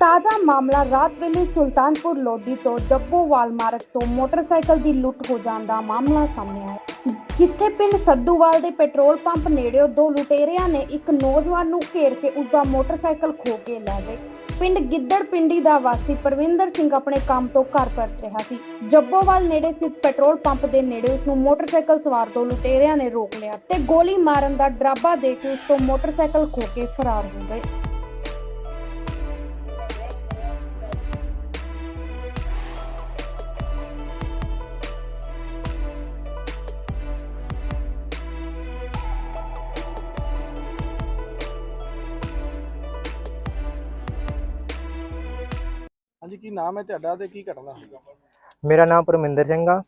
ਤਾਜ਼ਾ ਮਾਮਲਾ ਰਾਤ ਵੇਲੇ ਸੁਲਤਾਨਪੁਰ ਲੋਧੀ ਤੋਂ ਜੱਬੋਵਾਲ ਮਾਰਗ ਤੋਂ ਮੋਟਰਸਾਈਕਲ ਦੀ ਲੁੱਟ ਹੋ ਜਾਣ ਦਾ ਮਾਮਲਾ ਸਾਹਮਣੇ ਆਇਆ। ਜਿੱਥੇ ਪਿੰਡ ਸੱਦੂਵਾਲ ਦੇ ਪੈਟਰੋਲ ਪੰਪ ਨੇੜਿਓ ਦੋ ਲੁਟੇਰਿਆਂ ਨੇ ਇੱਕ ਨੌਜਵਾਨ ਨੂੰ ਘੇਰ ਕੇ ਉਸ ਦਾ ਮੋਟਰਸਾਈਕਲ ਖੋ ਕੇ ਲੈ ਗਏ। ਪਿੰਡ ਗਿੱਦੜ ਪਿੰਡੀ ਦਾ ਵਾਸੀ ਪਰਵਿੰਦਰ ਸਿੰਘ ਆਪਣੇ ਕੰਮ ਤੋਂ ਘਰ ਪਰਤ ਰਿਹਾ ਸੀ। ਜੱਬੋਵਾਲ ਨੇੜੇ ਸਥਿਤ ਪੈਟਰੋਲ ਪੰਪ ਦੇ ਨੇੜੇ ਉਸ ਨੂੰ ਮੋਟਰਸਾਈਕਲ ਸਵਾਰ ਦੋ ਲੁਟੇਰਿਆਂ ਨੇ ਰੋਕ ਲਿਆ ਤੇ ਗੋਲੀ ਮਾਰਨ ਦਾ ਡਰਾਬਾ ਦੇ ਕੇ ਉਸ ਤੋਂ ਮੋਟਰਸਾਈਕਲ ਖੋ ਕੇ ਫਰਾਰ ਹੋ ਗਏ। ਹਾਂਜੀ ਕੀ ਨਾਮ ਹੈ ਤੁਹਾਡਾ ਤੇ ਕੀ ਘਟਨਾ ਮੇਰਾ ਨਾਮ ਪਰਮਿੰਦਰ ਸਿੰਘ ਆ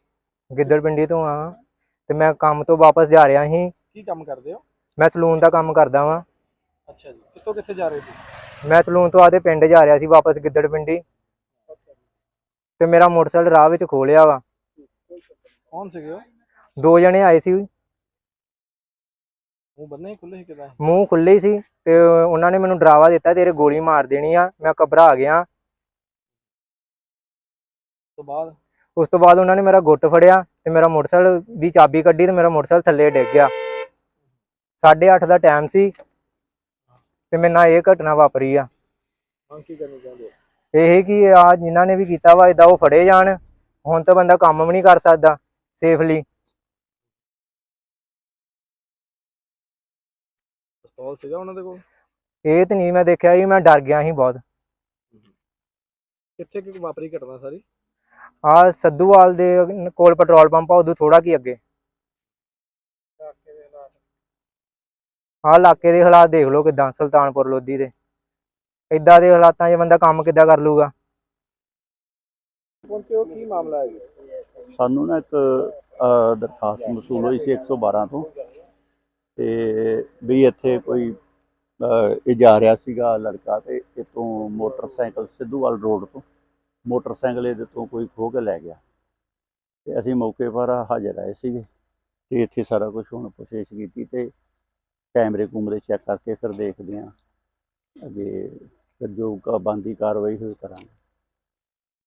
ਗਿੱਦੜ ਪਿੰਡੀ ਤੋਂ ਆ। ਤੇ ਮੈਂ ਕੰਮ ਤੋਂ ਵਾਪਸ ਜਾ ਰਿਹਾ ਸੀ। ਕੀ ਕੰਮ ਕਰਦੇ ਹੋ? ਮੈਂ ਸਲੂਨ ਦਾ ਕੰਮ ਕਰਦਾ ਵਾਂ। ਅੱਛਾ ਜੀ ਕਿੱਥੋਂ ਕਿੱਥੇ ਜਾ ਰਹੇ ਸੀ? ਮੈਂ ਸਲੂਨ ਤੋਂ ਆਦੇ ਪਿੰਡ ਜਾ ਰਿਹਾ ਸੀ ਵਾਪਸ ਗਿੱਦੜ ਪਿੰਡੀ। ਤੇ ਮੇਰਾ ਮੋਟਰਸਾਈਕਲ ਰਾਹ ਵਿੱਚ ਖੋਲਿਆ ਵਾ। ਕੌਣ ਸੀਗੇ ਉਹ? ਦੋ ਜਣੇ ਆਏ ਸੀ। ਮੂੰਹ ਬੰਨੇ ਖੁੱਲੇ ਸੀ ਕਿਦਾਂ? ਮੂੰਹ ਖੁੱਲੇ ਸੀ ਤੇ ਉਹਨਾਂ ਨੇ ਮੈਨੂੰ ਡਰਾਵਾ ਦਿੱਤਾ ਤੇਰੇ ਗੋਲੀ ਮਾਰ ਦੇਣੀ ਆ ਮੈਂ ਘਬਰਾ ਗਿਆ। ਤੋਂ ਬਾਅਦ? ਉਸ ਤੋਂ ਬਾਅਦ ਉਹਨਾਂ ਨੇ ਮੇਰਾ ਗੁੱਟ ਫੜਿਆ ਤੇ ਮੇਰਾ ਮੋਟਰਸਾਈਕਲ ਦੀ ਚਾਬੀ ਕੱਢੀ ਤੇ ਮੇਰਾ ਮੋਟਰਸਾਈਕਲ ਥੱਲੇ ਡਿੱਗ ਗਿਆ। 8:30 ਦਾ ਟਾਈਮ ਸੀ ਤੇ ਮੇਰੇ ਨਾਲ ਇਹ ਘਟਨਾ ਵਾਪਰੀ ਆ। ਹਾਂ ਕੀ ਕਰਨੀ ਚਾਹੁੰਦੇ ਹੋ? ਇਹ ਕਿ ਆ ਜਿਨ੍ਹਾਂ ਨੇ ਵੀ ਕੀਤਾ ਵਾ ਏਦਾਂ ਉਹ ਫੜੇ ਜਾਣ। ਹੁਣ ਤਾਂ ਬੰਦਾ ਕੰਮ ਵੀ ਨਹੀਂ ਕਰ ਸਕਦਾ ਸੇਫਲੀ ਪਿਸਤੌਲ ਸੀਗਾ ਉਹਨਾਂ ਦੇ ਕੋਲ? ਇਹ ਤੇ ਨਹੀਂ ਮੈਂ ਦੇਖਿਆ ਜੀ ਮੈਂ ਡਰ ਗਿਆ ਸੀ ਬਹੁਤ। ਕਿੱਥੇ ਕਿ ਵਾਪਰੀ ਘਟਨਾ ਸਾਰੀ? ਆ ਸੱਧੂਵਾਲ ਦੇ ਕੋਲ ਪੈਟਰੋਲ ਪੰਪ ਆ ਉਦੋਂ ਥੋੜਾ ਕੀ ਅੱਗੇ। ਆ ਇਲਾਕੇ ਦੇ ਹਾਲਾਤ ਦੇਖ ਲਓ ਕਿਦਾਂ ਸੁਲਤਾਨਪੁਰ ਲੋਧੀ ਦੇ। ਇਦਾਂ ਦੇ ਹਾਲਾਤਾਂ 'ਚ ਬੰਦਾ ਕੰਮ ਕਿੱਦਾਂ ਕਰ ਲੂਗਾ? ਪਹੁੰਚੇ ਹੋ ਕੀ ਮਾਮਲਾ ਹੈ ਜੀ? ਸਾਨੂੰ ਨਾ ਇੱਕ ਅ, ਦਰਖਾਸਤ ਮਸੂਲ ਹੋਈ ਸੀ 112 ਤੋਂ। ਤੇ ਵੀ ਇੱਥੇ ਕੋਈ ਅ, ਇਹ ਜਾ ਰਿਹਾ ਸੀਗਾ ਲੜਕਾ ਤੇ ਇਤੋਂ ਮੋਟਰਸਾਈਕਲ ਸਿੱਧੂਵਾਲ ਰੋਡ ਤੋਂ। ਮੋਟਰਸਾਈਕਲ ਇਹਦੇ ਤੋਂ ਕੋਈ ਖੋਹ ਕੇ ਲੈ ਗਿਆ। ਤੇ ਅਸੀਂ ਮੌਕੇ ਪਰ ਹਾਜ਼ਰ ਆਏ ਸੀਗੇ ਤੇ ਇੱਥੇ ਸਾਰਾ ਕੁਝ ਹੁਣ ਪੁੱਛੇਛ ਕੀਤੀ ਤੇ ਕੈਮਰੇ ਕੂਮਰੇ ਚੈੱਕ ਕਰਕੇ ਫਿਰ ਦੇਖਦੇ ਹਾਂ ਅੱਗੇ ਜੋ ਕ- ਬਣਦੀ ਕਾਰਵਾਈ ਹੋਈ ਕਰਾਂਗੇ।